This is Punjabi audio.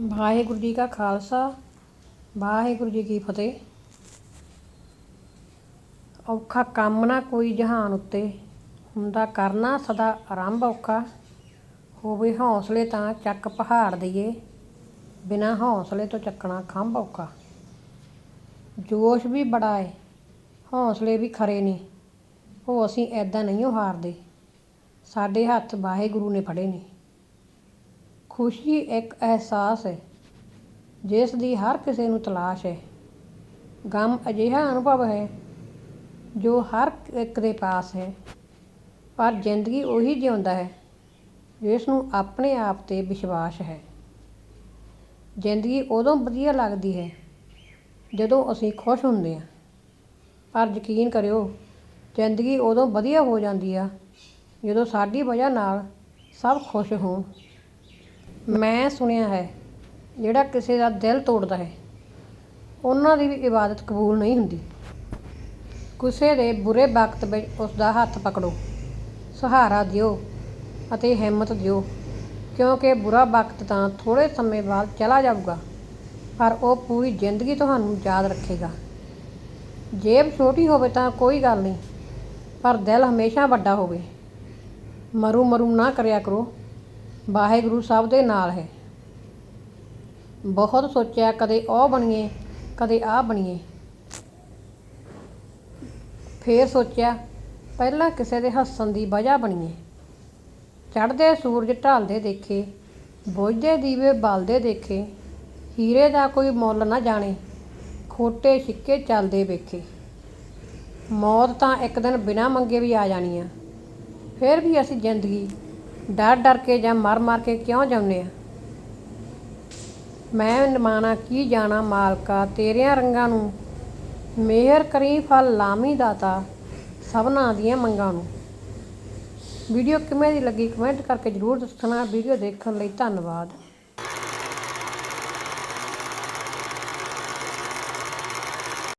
ਵਾਹਿਗੁਰੂ ਜੀ ਕਾ ਖਾਲਸਾ, ਵਾਹਿਗੁਰੂ ਜੀ ਕੀ ਫਤਿਹ। ਔਖਾ ਕੰਮ ਨਾ ਕੋਈ ਜਹਾਨ ਉੱਤੇ, ਹੁੰਦਾ ਕਰਨਾ ਸਦਾ ਆਰੰਭ ਔਖਾ। ਹੋਵੇ ਹੌਸਲੇ ਤਾਂ ਚੱਕ ਪਹਾੜ ਦਈਏ, ਬਿਨਾ ਹੌਸਲੇ ਤੋਂ ਚੱਕਣਾ ਖੰਭ ਔਖਾ। ਜੋਸ਼ ਵੀ ਬੜਾ ਏ, ਹੌਸਲੇ ਵੀ ਖਰੇ ਨੇ, ਉਹ ਅਸੀਂ ਐਦਾਂ ਨਹੀਂ ਹਾਰਦੇ ਸਾਡੇ ਹੱਥ ਵਾਹਿਗੁਰੂ ਨੇ ਫੜੇ ਨੇ। ਖੁਸ਼ੀ ਇੱਕ ਅਹਿਸਾਸ ਹੈ, ਜਿਸ ਦੀ ਹਰ ਕਿਸੇ ਨੂੰ ਤਲਾਸ਼ ਹੈ। ਗਮ ਅਜਿਹਾ ਅਨੁਭਵ ਹੈ ਜੋ ਹਰ ਇੱਕ ਦੇ ਪਾਸ ਹੈ, ਪਰ ਜ਼ਿੰਦਗੀ ਉਹੀ ਜਿਉਂਦਾ ਹੈ, ਜਿਸ ਨੂੰ ਆਪਣੇ ਆਪ ਤੇ ਵਿਸ਼ਵਾਸ ਹੈ। ਜ਼ਿੰਦਗੀ ਉਦੋਂ ਵਧੀਆ ਲੱਗਦੀ ਹੈ ਜਦੋਂ ਅਸੀਂ ਖੁਸ਼ ਹੁੰਦੇ ਹਾਂ। ਪਰ ਯਕੀਨ ਕਰਿਓ, ਜ਼ਿੰਦਗੀ ਉਦੋਂ ਵਧੀਆ ਹੋ ਜਾਂਦੀ ਆ ਜਦੋਂ ਸਾਡੀ ਵਜ੍ਹਾ ਨਾਲ ਸਭ ਖੁਸ਼ ਹੋਣ। ਮੈਂ ਸੁਣਿਆ ਹੈ, ਜਿਹੜਾ ਕਿਸੇ ਦਾ ਦਿਲ ਤੋੜਦਾ ਹੈ, ਉਹਨਾਂ ਦੀ ਵੀ ਇਬਾਦਤ ਕਬੂਲ ਨਹੀਂ ਹੁੰਦੀ। ਕਿਸੇ ਦੇ ਬੁਰੇ ਵਕਤ ਵਿੱਚ ਉਸ ਦਾ ਹੱਥ ਪਕੜੋ, ਸਹਾਰਾ ਦਿਓ ਅਤੇ ਹਿੰਮਤ ਦਿਓ, ਕਿਉਂਕਿ ਬੁਰਾ ਵਕਤ ਤਾਂ ਥੋੜੇ ਸਮੇਂ ਬਾਅਦ ਚਲਾ ਜਾਊਗਾ, ਪਰ ਉਹ ਪੂਰੀ ਜ਼ਿੰਦਗੀ ਤੁਹਾਨੂੰ ਯਾਦ ਰੱਖੇਗਾ। ਜੇਬ ਛੋਟੀ ਹੋਵੇ ਤਾਂ ਕੋਈ ਗੱਲ ਨਹੀਂ, ਪਰ ਦਿਲ ਹਮੇਸ਼ਾ ਵੱਡਾ ਹੋਵੇ। ਮਰੂ ਮਰੂ ਨਾ ਕਰਿਆ ਕਰੋ। ਵਾਹਿਗੁਰੂ ਸਭ ਦੇ ਨਾਲ ਹੈ। ਬਹੁਤ ਸੋਚਿਆ ਕਦੇ ਉਹ ਬਣੀਏ, ਕਦੇ ਆਹ ਬਣੀਏ। ਫੇਰ ਸੋਚਿਆ ਪਹਿਲਾਂ ਕਿਸੇ ਦੇ ਹੱਸਣ ਦੀ ਵਜ੍ਹਾ ਬਣੀਏ। ਚੜ੍ਹਦੇ ਸੂਰਜ ਢਲਦੇ ਦੇਖੇ, ਬੁਝਦੇ ਦੀਵੇ ਬਲਦੇ ਦੇਖੇ, ਹੀਰੇ ਦਾ ਕੋਈ ਮੁੱਲ ਨਾ ਜਾਣੇ, ਖੋਟੇ ਸਿੱਕੇ ਚੱਲਦੇ ਵੇਖੇ। ਮੌਤ ਤਾਂ ਇੱਕ ਦਿਨ ਬਿਨਾਂ ਮੰਗੇ ਵੀ ਆ ਜਾਣੀ ਆ। ਫਿਰ ਵੀ ਅਸੀਂ ਜ਼ਿੰਦਗੀ ਡਰ ਡਰ ਕੇ ਜਾਂ ਮਰ ਮਰ ਕੇ ਕਿਉਂ ਜਾਂਦੇ ਆ? ਮੈਂ ਨਿਮਾਣਾ ਕੀ ਜਾਣਾ ਮਾਲਕਾ, ਤੇਰਿਆਂ ਰੰਗਾਂ ਨੂੰ ਮਿਹਰ ਕਰੀ ਫਲ ਲਾਮੀ ਦਾਤਾ ਸਭਨਾਂ ਦੀਆਂ ਮੰਗਾਂ ਨੂੰ। ਵੀਡੀਓ ਕਿਵੇਂ ਦੀ ਲੱਗੀ? ਕਮੈਂਟ ਕਰਕੇ ਜਰੂਰ ਦੱਸਣਾ, ਵੀਡੀਓ ਦੇਖਣ ਲਈ ਧੰਨਵਾਦ।